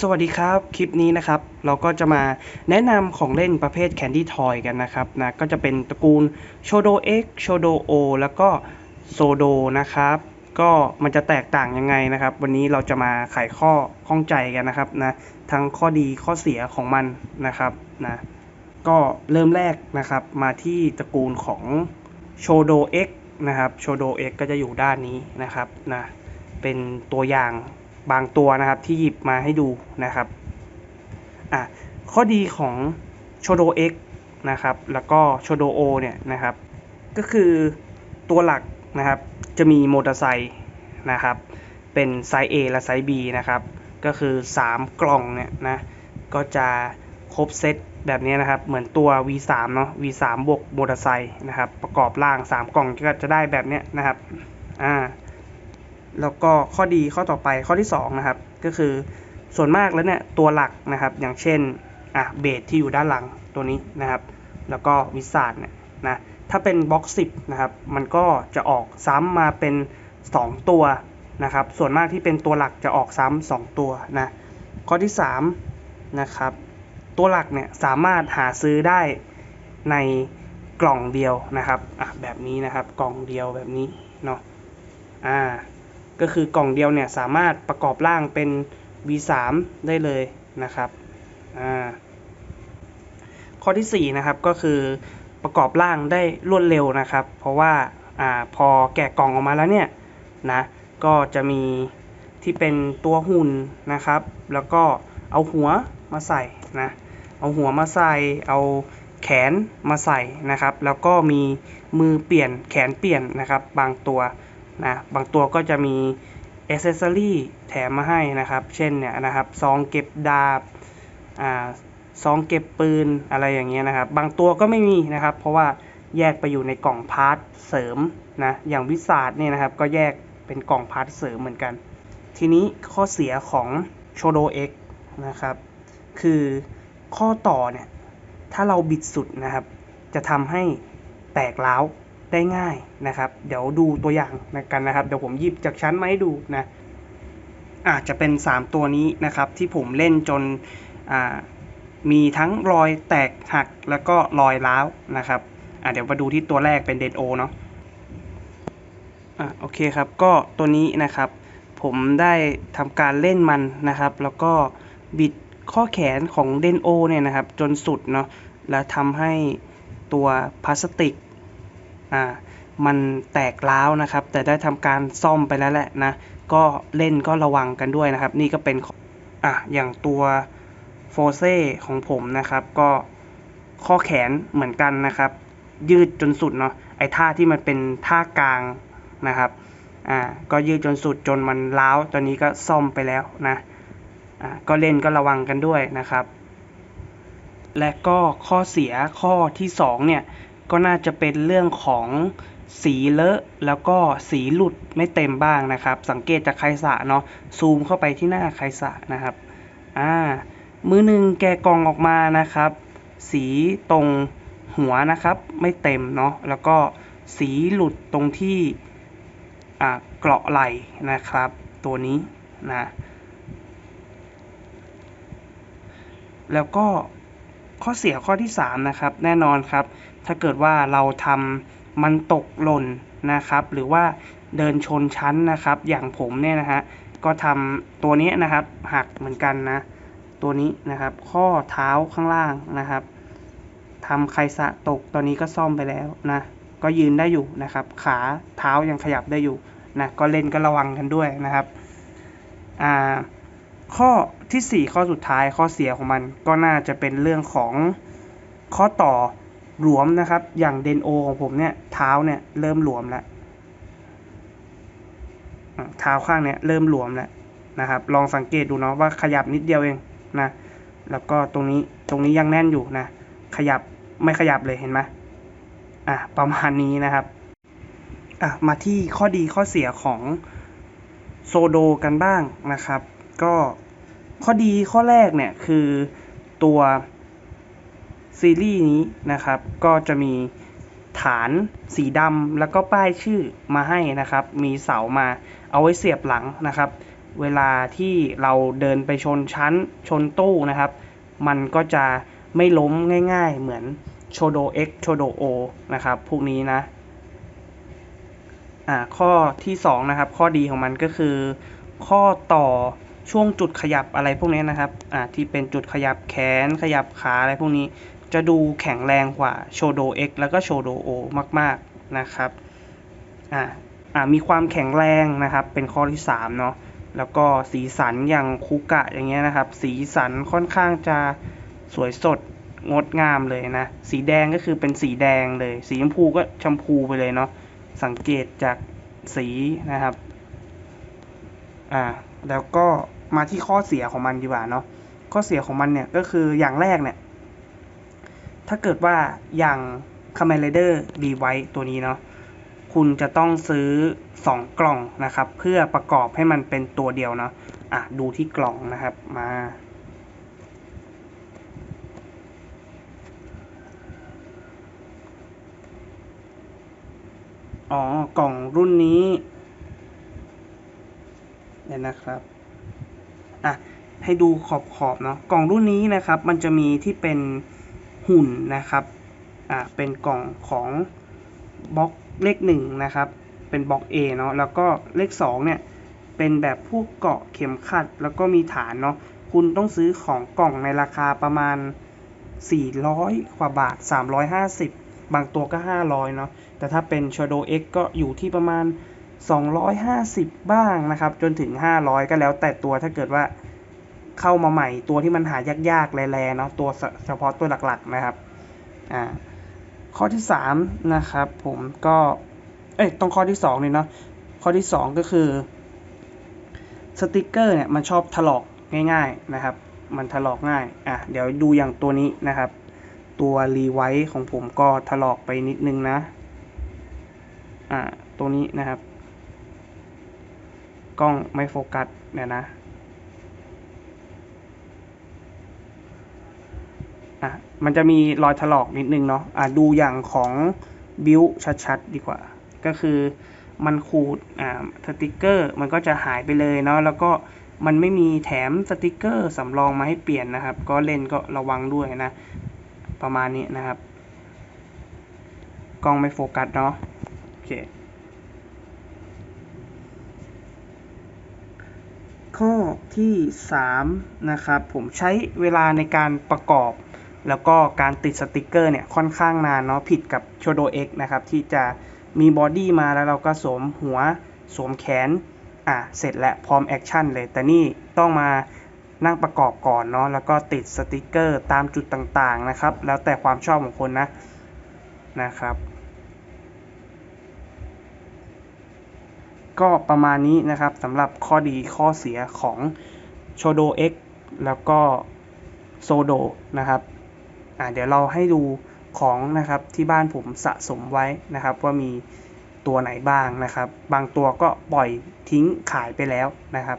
สวัสดีครับ คลิปนี้นะครับ เราก็จะมาแนะนำของเล่นประเภท Candy Toy กันนะครับนะก็จะเป็นตระกูล Shodo X Shodo O แล้วก็ Sodo นะครับ ก็มันจะแตกต่างยังไงนะครับ วันนี้เราจะมาไขข้อข้องใจกันนะครับนะทั้งข้อดีข้อเสียของมันนะครับนะก็เริ่มแรกนะครับ มาที่ตระกูลของ Shodo X นะครับ Shodo X ก็จะอยู่ด้านนี้นะครับนะเป็นตัวอย่าง บางตัวนะครับที่หยิบมาให้ดูนะครับอะข้อดีของ Shodo X นะครับแล้วก็ Shodo O เนี่ยนะครับก็คือตัวหลักนะครับจะมีมอเตอร์ไซค์นะครับเป็นไซส์ A และไซส์ B นะครับก็คือ 3 กล่องเนี่ยนะก็จะครบเซตแบบนี้นะครับเหมือนตัว V3 เนาะ V3 บวกมอเตอร์ไซค์นะครับประกอบร่าง 3 กล่องก็จะได้แบบนี้นะครับอ่า แล้วก็ข้อดีข้อต่อไปข้อที่2นะครับก็คือส่วนมากแล้วเนี่ยตัวหลักนะครับอย่างเช่นอะเบสที่อยู่ด้านหลังตัวนี้นะครับ แล้วก็วิสาดเนี่ยนะถ้าเป็นบล็อกสิบนะครับมันก็จะออกซ้ำมาเป็น 2 ตัวนะครับส่วนมากที่เป็นตัวหลักจะออกซ้ำ2ตัวนะข้อที่3นะครับตัวหลักเนี่ยสามารถหาซื้อได้ในกล่องเดียวนะครับอะแบบนี้นะครับกล่องเดียวแบบนี้เนาะอ่า ก็คือกล่องเดียวเนี่ยสามารถประกอบร่างเป็น V3 ได้เลยนะครับข้อที่4นะครับก็คือประกอบร่างได้รวดเร็วนะครับ เพราะว่าอ่าพอแกะกล่องออกมาแล้วเนี่ยนะก็จะมีที่เป็นตัวหุ่นนะครับ แล้วก็เอาหัวมาใส่นะเอาหัวมาใส่เอาแขนมาใส่นะครับ แล้วก็มีมือเปลี่ยนแขนเปลี่ยนนะครับ บางตัว นะบางตัวก็จะมีอ c เซสซอรี่แถมมาให้นะครับ เช่นเนี่ยนะครับซองเก็บดาบอ่าซองเก็บปืนอะไรอย่างเงี้ยนะครับ บางตัวก็ไม่มีนะครับ เพราะว่าแยกไปอยู่ในกล่องพาร์ทเสริมนะอย่างวิสาดเนี่ยนะครับก็แยกเป็นกล่องพาร์ทเสริมเหมือนกัน ทีนี้ข้อเสียของ Shodo X นะครับคือข้อต่อเนี่ยถ้าเราบิดสุดนะครับ จะทำให้แตกร้าว ได้ง่ายนะครับ เดี๋ยวดูตัวอย่างกันนะครับ เดี๋ยวผมหยิบจากชั้นมาให้ดูนะอาจจะเป็น 3 ตัวนี้นะครับที่ผมเล่นจนมีทั้งรอยแตกหักแล้วก็รอยร้าวนะครับเดี๋ยวมาดูที่ตัวแรกเป็นเดนโอเนาะอะโอเคครับก็ตัวนี้นะครับ ผมได้ทำการเล่นมันนะครับ แล้วก็บิดข้อแขนของเดนโอเนี่ยนะครับ จนสุดเนาะแล้วทำให้ตัวพลาสติก อ่ามันแตกร้าวนะครับ แต่ได้ทำการซ่อมไปแล้วแหละนะ ก็เล่นก็ระวังกันด้วยนะครับ นี่ก็เป็นอะอย่างตัวโฟเซ่ของผมนะครับ ก็ข้อแขนเหมือนกันนะครับ ยืดจนสุดเนาะไอ้ท่าที่มันเป็นท่ากลางนะครับอ่าก็ยืดจนสุดจนมันร้าวตอนนี้ก็ซ่อมไปแล้วนะอ่าก็เล่นก็ระวังกันด้วยนะครับ และก็ข้อเสียข้อที่2เนี่ย ก็น่าจะเป็นเรื่องของสีเลอะแล้วก็สีหลุดไม่เต็มบ้างนะครับ สังเกตจากไคสะเนาะซูมเข้าไปที่หน้าไคสะนะครับอ่ามือหนึ่งแกกองออกมานะครับ สีตรงหัวนะครับไม่เต็มเนาะแล้วก็สีหลุดตรงที่อ่าเกราะไหลนะครับ ตัวนี้นะแล้วก็ ข้อเสียข้อที่ 3 นะครับ แน่นอนครับ ถ้าเกิดว่าเราทำมันตกหล่นนะครับ หรือว่าเดินชนชั้นนะครับ อย่างผมเนี่ยนะฮะก็ทำตัวนี้นะครับหักเหมือนกันนะ ตัวนี้นะครับ ข้อเท้าข้างล่างนะครับทำไคสะตกตอนนี้ก็ซ่อมไปแล้วนะ ก็ยืนได้อยู่นะครับ ขาเท้ายังขยับได้อยู่นะก็เล่นก็ระวังกันด้วยนะครับอ่าข้อ ที่ 4 ข้อสุดท้ายข้อเสียของมันก็น่าจะเป็นเรื่องของข้อต่อหลวมนะครับ อย่างเดนโอของผมเนี่ยเท้าเนี่ยเริ่มหลวมแล้วเท้าข้างเนี่ยเริ่มหลวมแล้วนะครับ ลองสังเกตดูเนาะว่าขยับนิดเดียวเองนะแล้วก็ตรงนี้ตรงนี้ยังแน่นอยู่นะ ขยับไม่ขยับเลยเห็นไหมอะประมาณนี้นะครับอะมาที่ข้อดีข้อเสียของโซโดกันบ้างนะครับ ก็ ข้อดีข้อแรกเนี่ยคือตัวซีรีส์นี้นะครับ ก็จะมีฐานสีดำแล้วก็ป้ายชื่อมาให้นะครับ มีเสามาเอาไว้เสียบหลังนะครับ เวลาที่เราเดินไปชนชั้นชนตู้นะครับ มันก็จะไม่ล้มง่าย ๆ เหมือนโชโด X โชโด O นะครับ พวกนี้นะอ่าข้อที่สองนะครับ ข้อดีของมันก็คือ ข้อต่อ ช่วงจุดขยับอะไรพวกนี้นะครับอ่าที่เป็นจุดขยับแขนขยับขาอะไรพวกนี้จะดูแข็งแรงกว่าโชโด X แล้วก็โชโด O มาก ๆ นะครับอ่าอ่ามีความแข็งแรงนะครับเป็นข้อที่สามเนาะแล้วก็สีสันอย่างคูกะอย่างเงี้ยนะครับ สีสันค่อนข้างจะสวยสดงดงามเลยนะ สีแดงก็คือเป็นสีแดงเลย สีชมพูก็ชมพูไปเลยเนาะสังเกตจากสีนะครับ อ่า แล้วก็มาที่ข้อเสียของมันดีกว่าเนาะข้อเสียของมันเนี่ยก็คืออย่างแรกเนี่ย ถ้าเกิดว่าอย่าง c a m e r a d e r r e w i t e ตัวนี้เนาะคุณจะต้องซื้อ 2 กล่องนะครับ เพื่อประกอบให้มันเป็นตัวเดียวเนาะอะดูที่กล่องนะครับมาอ๋อกล่องรุ่นนี้ เนี่ยนะครับอะให้ดูขอบขอบๆเนาะกล่องรุ่นนี้นะครับ มันจะมีที่เป็นหุ่นนะครับอะเป็นกล่องของบล็อกเลขหนึ่งนะครับ เป็นบล็อก A เนาะแล้วก็เลขสองเนี่ยเป็นแบบพวกเกาะเข็มขัด แล้วก็มีฐานเนาะคุณต้องซื้อของกล่องในราคาประมาณ 400 กว่าบาท 350 บางตัวก็ 500 เนาะแต่ถ้าเป็น Shadow X ก็อยู่ที่ประมาณ 250 บ้างนะครับ จนถึง 500 ก็แล้วแต่ตัวถ้าเกิดว่าเข้ามาใหม่ตัวที่มันหายากๆแลๆเนาะตัวเฉพาะตัวหลักๆนะครับอ่าข้อที่3นะครับผมก็เอ้ยต้องข้อที่2เลยเนาะข้อที่ 2 ก็คือสติกเกอร์เนี่ยมันชอบถลอกง่าย ๆนะครับ มันถลอกง่ายอะเดี๋ยวดูอย่างตัวนี้นะครับ ตัวรีไวท์ของผมก็ถลอกไปนิดนึงนะอ่าตัวนี้นะครับ กล้องไม่โฟกัสเนี่ยนะอะมันจะมีรอยถลอกนิดนึงเนาะอะดูอย่างของบิวชัดๆ ดีกว่า ก็คือมันขูดอ่าสติกเกอร์มันก็จะหายไปเลยเนาะแล้วก็มันไม่มีแถมสติกเกอร์สำรองมาให้เปลี่ยนนะครับ ก็เล่นก็ระวังด้วยนะ ประมาณนี้นะครับ กล้องไม่โฟกัสเนาะโอเค ข้อที่ 3 นะครับ ผมใช้เวลาในการประกอบ แล้วก็การติดสติกเกอร์เนี่ยค่อนข้างนานเนาะผิดกับ s h o d o X นะครับ ที่จะมีบอดี้มาแล้วเราก็สวมหัวสวมแขน อะ เสร็จแล้วพร้อมแอคชั่นเลย แต่นี่ต้องมานั่งประกอบก่อนเนาะแล้วก็ติดสติกเกอร์ตามจุดต่างๆนะครับ แล้วแต่ความชอบของคนนะนะครับ ก็ประมาณนี้นะครับสำหรับข้อดีข้อเสียของโชโด X แล้วก็โซโดนะครับอ่าเดี๋ยวเราให้ดูของนะครับที่บ้านผมสะสมไว้นะครับ ว่ามีตัวไหนบ้างนะครับ บางตัวก็ปล่อยทิ้งขายไปแล้วนะครับ